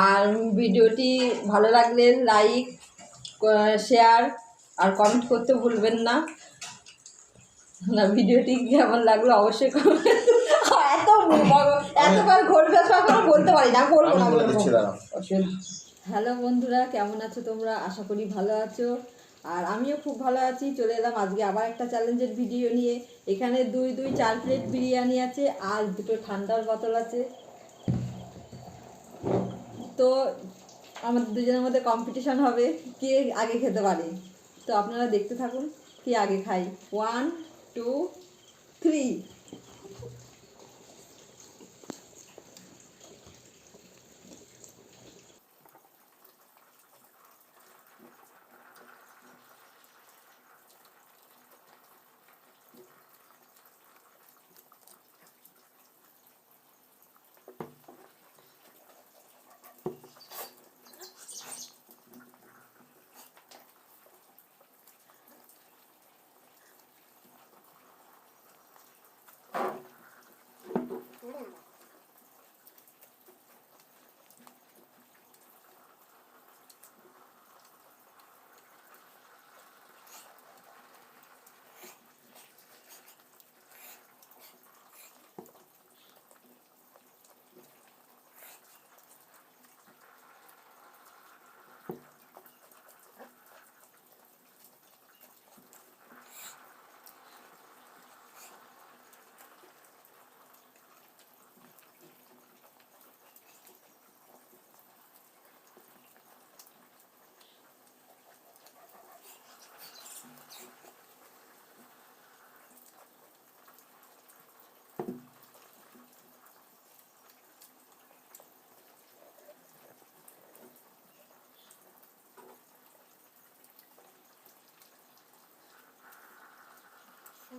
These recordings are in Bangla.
আর ভিডিওটি ভালো লাগলে লাইক শেয়ার আর কমেন্ট করতে ভুলবেন না। না ভিডিওটি কেমন লাগল অবশ্যই এত এতবার ঘটবে বলতে পারি না বলব না বলব। হ্যালো বন্ধুরা কেমন আছো তোমরা? আশা করি ভালো আছো। আর আমিও খুব ভালো আছি। চলে এলাম আজকে আবার একটা চ্যালেঞ্জের ভিডিও নিয়ে। এখানে দুই দুই চার প্লেট বিরিয়ানি আছে আর দুটো ঠান্ডার বোতল আছে। তো আমাদের দুজনের মধ্যে কম্পিটিশন হবে কে আগে খেতে পারে। তো আপনারা দেখতে থাকুন কে আগে খাই ওয়ান টু থ্রি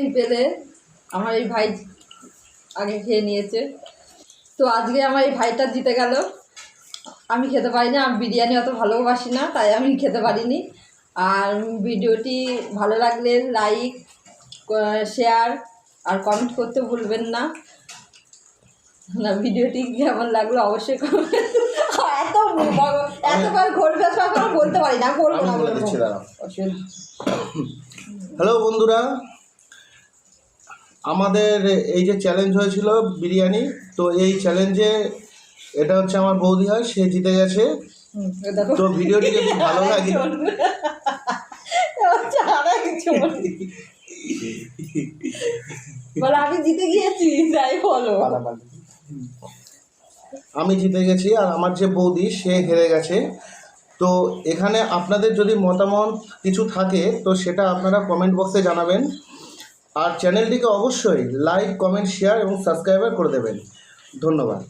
এই পেলে আমার এই ভাই আগে খেয়ে নিয়েছে। তো আজকে আমার এই ভাইটা জিতে গেল। আমি খেতে পারিনি আমি বিরিয়ানি অত ভালোবাসি না তাই আমি খেতে পারিনি। আর ভিডিওটি ভালো লাগলে লাইক শেয়ার আর কমেন্ট করতে ভুলবেন না। না ভিডিওটি কেমন লাগল অবশ্যই এত এতবার ঘোর ফেসা করে বলতে পারি না আমি না হ্যালো বন্ধুরা। আমাদের এই যে চ্যালেঞ্জ হয়েছিল বিরিয়ানি তো এই চ্যালেঞ্জে এটা হচ্ছে আমার বৌদি হয় সে জিতে গেছে। তো ভিডিওটি যদি ভালো লাগে আমি জিতে গিয়েছি তাই বলো। আমি জিতে গেছি আর আমার যে বৌদি সে হেরে গেছে। তো এখানে আপনাদের যদি মতামত কিছু থাকে, তো সেটা আপনারা কমেন্ট বক্সে জানাবেন। আর চ্যানেলটিকে অবশ্যই লাইক কমেন্ট শেয়ার এবং সাবস্ক্রাইবার করে দেবেন। ধন্যবাদ।